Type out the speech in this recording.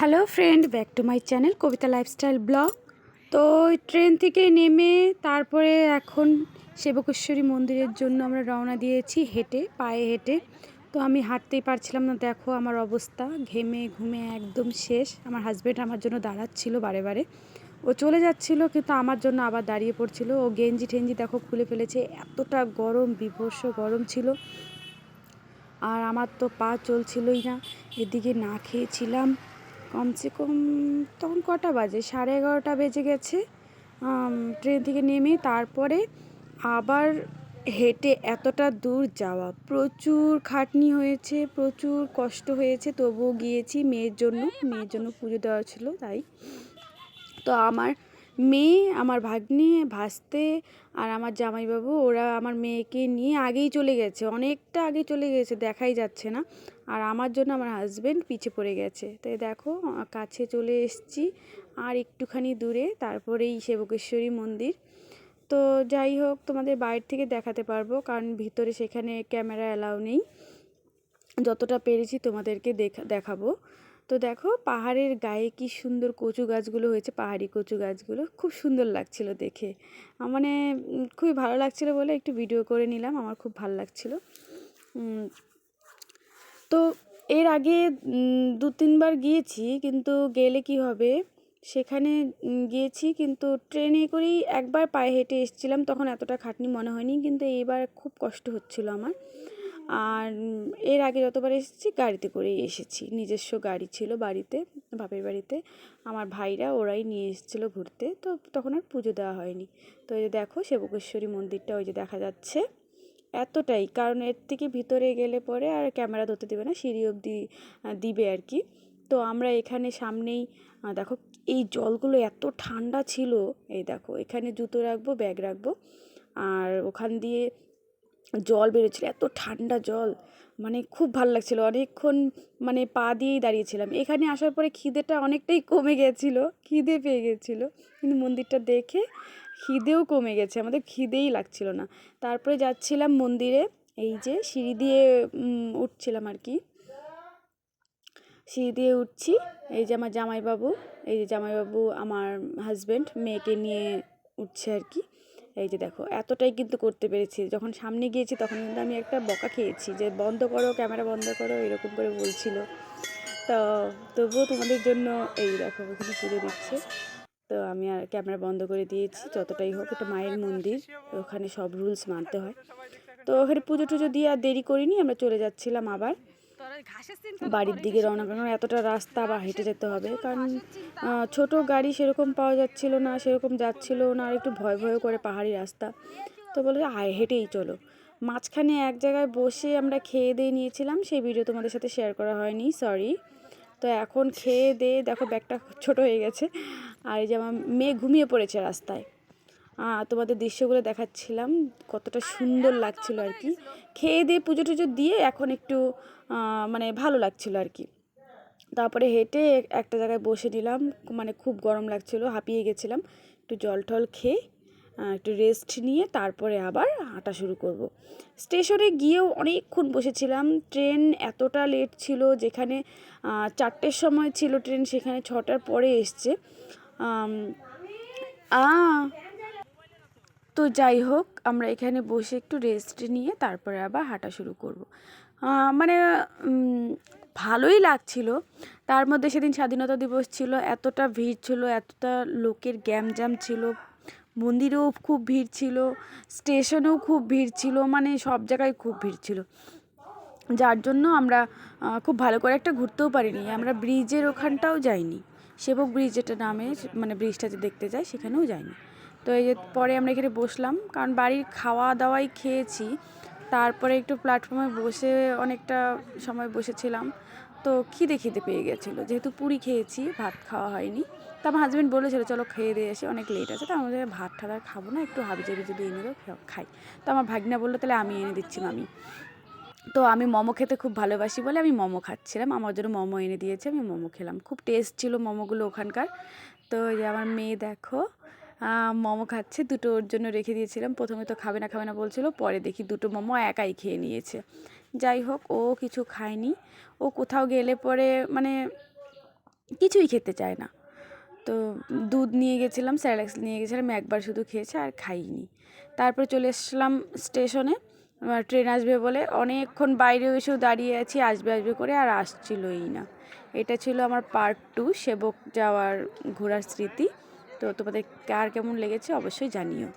Hello friend, back to my channel Kabita lifestyle blog. তো train থেকে নেমে তারপরে এখন সেবকেশ্বরী মন্দিরের জন্য আমরা রওনা দিয়েছি হেঁটে, পায়ে হেঁটে। তো আমি হাঁটতেই পারছিলাম না, দেখো আমার অবস্থা। ঘেমে ঘুমে একদম শেষ। আমার হাজব্যান্ড আমার জন্য দাঁড়াচ্ছিল বারে বারে। ও চলে যাচ্ছিল, কিন্তু আমার জন্য আবার দাঁড়িয়ে পড়ছিল। ও গেঞ্জি টেঞ্জি দেখো খুলে ফেলেছে। এতটা গরম, বিভৎস গরম ছিল। আর আমার তো পা চলছিলই না। এদিকে না খেয়েছিলাম। কমসে কম তখন কটা বাজে? সাড়ে এগারোটা বেজে গেছে। ট্রেন থেকে নেমে তারপরে আবার হেঁটে এতটা দূর যাওয়া। প্রচুর খাটনি হয়েছে, প্রচুর কষ্ট হয়েছে। তবুও গিয়েছি মেয়ের জন্য। মেয়ের জন্য পুজো দেওয়া ছিল তাই। তো আমার মেয়ে, আমার ভাগ্নে ভাসতে আর আমার জামাইবাবু, ওরা আমার মেয়েকে নিয়ে আগেই চলে গেছে। অনেকটা আগে চলে গেছে, দেখাই যাচ্ছে না। আর আমার জন্য আমার হাজব্যান্ড পিছে পড়ে গেছে। তো দেখো কাছে চলে এসেছি, আর একটুখানি দূরে, তারপরেই সেবকেশ্বরী মন্দির। তো যাই হোক, তোমাদের বাইরে থেকে দেখাতে পারব, কারণ ভিতরে সেখানে ক্যামেরা অ্যালাউ নেই। যতটা পেরেছি তোমাদেরকে দেখা, দেখাবো। তো দেখো, পাহাড়ের গায়ে কি সুন্দর কচু গাছগুলো হয়েছে, পাহাড়ি কচু গাছগুলো। খুব সুন্দর লাগছিল দেখে। মানে খুবই ভালো লাগছিল বলে একটু ভিডিও করে নিলাম, আমার খুব ভালো লাগছিল। তো এর আগে দু তিনবার গিয়েছি, কিন্তু গেলে কি হবে? সেখানে গিয়েছি, কিন্তু ট্রেনে করেই একবার পায়ে হেঁটে এসেছিলাম, তখন এতটা খাটনি মনে হয়নি, কিন্তু এইবার খুব কষ্ট হচ্ছিল আমার। আর এর আগে যতবার এসেছি, গাড়িতে করেই এসেছি। নিজস্ব গাড়ি ছিল বাড়িতে, বাপের বাড়িতে। আমার ভাইরা ওরাই নিয়ে এসেছিল ঘুরতে, তো তখন আর পুজো দেওয়া হয়নি। তো এই যে দেখো, সেবকেশ্বরী মন্দিরটা, ওই যে দেখা যাচ্ছে। এতটাই। কারণ এর থেকে ভিতরে গেলে পরে আর ক্যামেরা ধরতে দেবে না, সিঁড়ি অবধি দিবে আর কি। তো আমরা এখানে সামনেই দেখো এই জলগুলো এত ঠান্ডা ছিল। এই দেখো এখানে জুতো রাখব, ব্যাগ রাখব। আর ওখান দিয়ে জল বেরোচ্ছিল, এত ঠান্ডা জল। মানে খুব ভালো লাগছিল। অনেকক্ষণ মানে পা দিয়েই দাঁড়িয়েছিলাম। এখানে আসার পরে খিদেটা অনেকটাই কমে গেছিল, খিদে পেয়ে গেছিল। কিন্তু মন্দিরটা দেখে খিদেও কমে গেছে। আমাদের খিদেই লাগছিল না। তারপরে যাচ্ছিলাম মন্দিরে। এই যে সিঁড়ি দিয়ে উঠছিলাম আর কি। সিঁড়ি দিয়ে উঠছি। এই যে আমার জামাইবাবু, এই যে জামাইবাবু আমার হাজব্যান্ড মেয়েকে নিয়ে উঠছে আর কি। এই যে দেখো, এতটাই কিন্তু করতে পেরেছি। যখন সামনে গিয়েছি তখন কিন্তু আমি একটা বকা খেয়েছি যে, বন্ধ করো, ক্যামেরা বন্ধ করো, এরকম করে বলছিল। তো তবুও তোমাদের জন্য এই দেখো ওখানে পুজো দিচ্ছে। তো আমি আর ক্যামেরা বন্ধ করে দিয়েছি, যতটাই হোক, এটা মায়ের মন্দির, ওখানে সব রুলস মানতে হয়। তো ওখানে পুজো টুজো দিয়ে আর দেরি করিনি, আমরা চলে যাচ্ছিলাম আবার। বাড়ির দিকে রওনা কারণ এতটা রাস্তা বা হেঁটে যেতে হবে। কারণ ছোট গাড়ি সেরকম পাওয়া যাচ্ছিল না সেরকম যাচ্ছিল না আর একটু ভয় ভয় করে পাহাড়ি রাস্তা। তো বলে আয় হেঁটেই চলো। মাঝখানে এক জায়গায় বসে আমরা খেয়ে দিয়ে নিয়েছিলাম সেই ভিডিও তোমাদের সাথে শেয়ার করা হয়নি সরি তো এখন খেয়ে দিয়ে দেখো ব্যাগটা ছোট হয়ে গেছে। আর এই যে আমার মেয়ে ঘুমিয়ে পড়েছে রাস্তায়। তোমাদের দৃশ্যগুলো দেখাচ্ছিলাম, কতটা সুন্দর লাগছিল আর কি। খেয়ে দিয়ে পুজো টুজো দিয়ে এখন একটু মানে ভালো লাগছিল আর কি। তারপরে হেঁটে একটা জায়গায় বসে নিলাম মানে খুব গরম লাগছিল, হাঁপিয়ে গেছিলাম। একটু জল টল খেয়ে একটু রেস্ট নিয়ে তারপরে আবার হাঁটা শুরু করব। স্টেশনে গিয়েও অনেকক্ষণ বসেছিলাম। ট্রেন এতটা লেট ছিল, যেখানে চারটের সময় ছিল ট্রেন, সেখানে ছটার পরে এসছে। আ তো যাই হোক, আমরা এখানে বসে একটু রেস্ট নিয়ে তারপরে আবার হাঁটা শুরু করব। মানে ভালোই লাগছিল। তার মধ্যে সেদিন স্বাধীনতা দিবস ছিল, এতটা ভিড় ছিল, এতটা লোকের গ্যামজাম ছিল, মন্দিরেও খুব ভিড় ছিল স্টেশনেও খুব ভিড় ছিল মানে সব জায়গায় খুব ভিড় ছিল। যার জন্য আমরা খুব ভালো করে একটা ঘুরতেও পারিনি। আমরা ব্রিজের ওখানটাও যাইনি। সেবক ব্রিজ যেটা নামে মানে ব্রিজটা যে দেখতে যাই, সেখানেও যাইনি। তো এই যে পরে আমরা এখানে বসলাম, কারণ বাড়ির খাওয়া দাওয়াই খেয়েছি। তারপরে একটু প্ল্যাটফর্মে বসে অনেকটা সময় বসেছিলাম। তো খিদে খিদে পেয়ে গেছিল? যেহেতু পুরি খেয়েছি, ভাত খাওয়া হয়নি। তো আমার হাজব্যান্ড বলেছিল, চলো খেয়ে দিয়ে এসে অনেক লেট আছে। তো আমাদের ভাত ঠাত আর খাব না, একটু হাবি জাবি যদি এনে দাও খাই। তো আমার ভাগনা বলল, তাহলে আমি এনে দিচ্ছি, মামি। তো আমি মোমো খেতে খুব ভালোবাসি বলে আমি মোমো খাচ্ছিলাম। আমার জন্য মোমো এনে দিয়েছে, আমি মোমো খেলাম। খুব টেস্ট ছিল মোমোগুলো ওখানকার। তো যে আমার মেয়ে দেখো মোমো খাচ্ছে, দুটো ওর জন্য রেখে দিয়েছিলাম। প্রথমে তো খাবে না খাবে না বলছিল, পরে দেখি দুটো মোমো একাই খেয়ে নিয়েছে। যাই হোক, ও কিছু খায়নি। ও কোথাও গেলে পরে মানে কিছুই খেতে চায় না। তো দুধ নিয়ে গেছিলাম, স্যালাক্স নিয়ে গেছিলাম, একবার শুধু খেয়েছে আর খাইনি। তারপর চলে এসলাম স্টেশনে ট্রেন আসবে বলে। অনেকক্ষণ বাইরে এসেও দাঁড়িয়ে আছি, আসবে আসবে করে আর আসছিলই না। এটা ছিল আমার পার্ট টু সেবক যাওয়ার ঘোরার স্মৃতি। তো তোমাদের কার কেমন লেগেছে অবশ্যই জানিও।